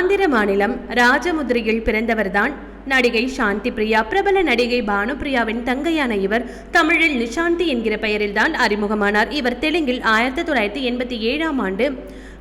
ஆந்திர மாநிலம் ராஜமுதிரியில் பிறந்தவர்தான் நடிகை சாந்தி பிரியா பிரபல நடிகை பானுபிரியாவின் தங்கையான இவர் தமிழில் நிஷாந்தி என்கிற பெயரில்தான் அறிமுகமானார். இவர் தெலுங்கில் ஆயிரத்தி தொள்ளாயிரத்தி எண்பத்தி ஏழாம் ஆண்டு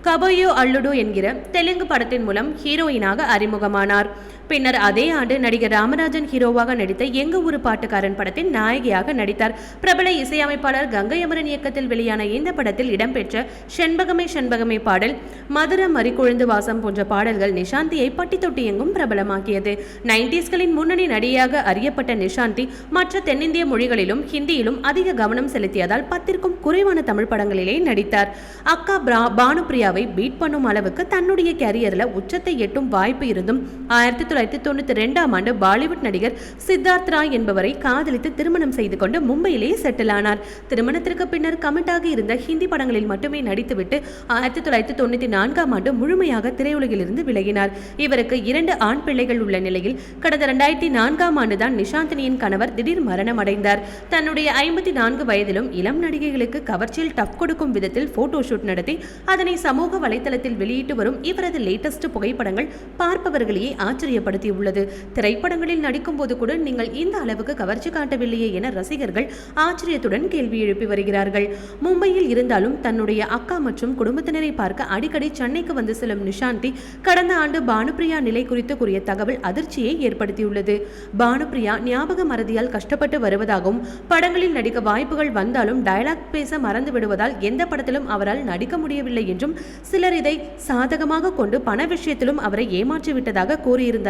கபோயோ அல்லுடோ என்கிற தெலுங்கு படத்தின் மூலம் ஹீரோயினாக அறிமுகமானார். பின்னர் அதே ஆண்டு நடிகர் ராமராஜன் ஹீரோவாக நடித்த எங்க ஒரு பாட்டுக்காரன் படத்தின் நாயகியாக நடித்தார். பிரபல இசையமைப்பாளர் கங்கை அமரன் இயக்கத்தில் வெளியான இந்த படத்தில் இடம்பெற்ற செண்பகமே செண்பகமே பாடல் மதுர மறிக்கொழுந்து வாசம் போன்ற பாடல்கள் நிஷாந்தியை பட்டி தொட்டி எங்கும் பிரபலமாக்கியது. நைன்டிஸ்களின் முன்னணி நடிகையாக அறியப்பட்ட நிஷாந்தி மற்ற தென்னிந்திய மொழிகளிலும் ஹிந்தியிலும் அதிக கவனம் செலுத்தியதால் பத்திற்கும் குறைவான தமிழ் படங்களிலே நடித்தார். அக்கா பிரா பானுபிரியாவை பீட் பண்ணும் அளவுக்கு தன்னுடைய கேரியர்ல உச்சத்தை எட்டும் வாய்ப்பு இருந்தும் ஆயிரத்தி தொள்ளாயிரத்தி தொண்ணூற்றி ரெண்டாம் ஆண்டு பாலிவுட் நடிகர் சித்தார்த் ராய் என்பவரை காதலித்து திருமணம் செய்து கொண்டு மும்பையிலேயே செட்டில் ஆனார். திருமணத்திற்கு பின்னர் கமிட்டாக இருந்த ஹிந்தி படங்களில் மட்டுமே நடித்துவிட்டு ஆயிரத்தி தொள்ளாயிரத்தி தொண்ணூத்தி நான்காம் ஆண்டு முழுமையாக திரையுலகில் இருந்து விலகினார். இவருக்கு இரண்டு ஆண் பிள்ளைகள் உள்ள நிலையில் கடந்த இரண்டாயிரத்தி நான்காம் ஆண்டுதான் நிஷாந்தினியின் கணவர் திடீர் மரணம் அடைந்தார். தன்னுடைய ஐம்பத்தி நான்கு வயதிலும் இளம் நடிகைகளுக்கு கவர்ச்சியில் டஃப் கொடுக்கும் விதத்தில் போட்டோ ஷூட் நடத்தி அதனை சமூக வலைதளத்தில் வெளியிட்டு வரும் இவரது லேட்டஸ்ட் புகைப்படங்கள் பார்ப்பவர்களையே ஏற்படுத்தியுள்ளது திரைப்படங்களில் நடிக்கும் போது கூட நீங்கள் இந்த அளவுக்கு கவர்ச்சி காட்டவில்லையே என ரசிகர்கள் ஆச்சரியத்துடன் கேள்வி எழுப்பி வருகிறார்கள். மும்பையில் இருந்தாலும் தன்னுடைய அக்கா மற்றும் குடும்பத்தினரை பார்க்க அடிக்கடி சென்னைக்கு வந்து செல்லும் நிஷாந்தி கடந்த ஆண்டு பானுபிரியா நிலை குறித்து கூறிய தகவல் அதிர்ச்சியை ஏற்படுத்தியுள்ளது. பானுபிரியா ஞாபக மறதியால் கஷ்டப்பட்டு வருவதாகவும் படங்களில் நடிக்க வாய்ப்புகள் வந்தாலும் டயலாக் பேச மறந்து விடுவதால் எந்த படத்திலும் அவரால் நடிக்க முடியவில்லை என்றும் சிலர் இதை சாதகமாக கொண்டு பண விஷயத்திலும் அவரை ஏமாற்றி விட்டதாக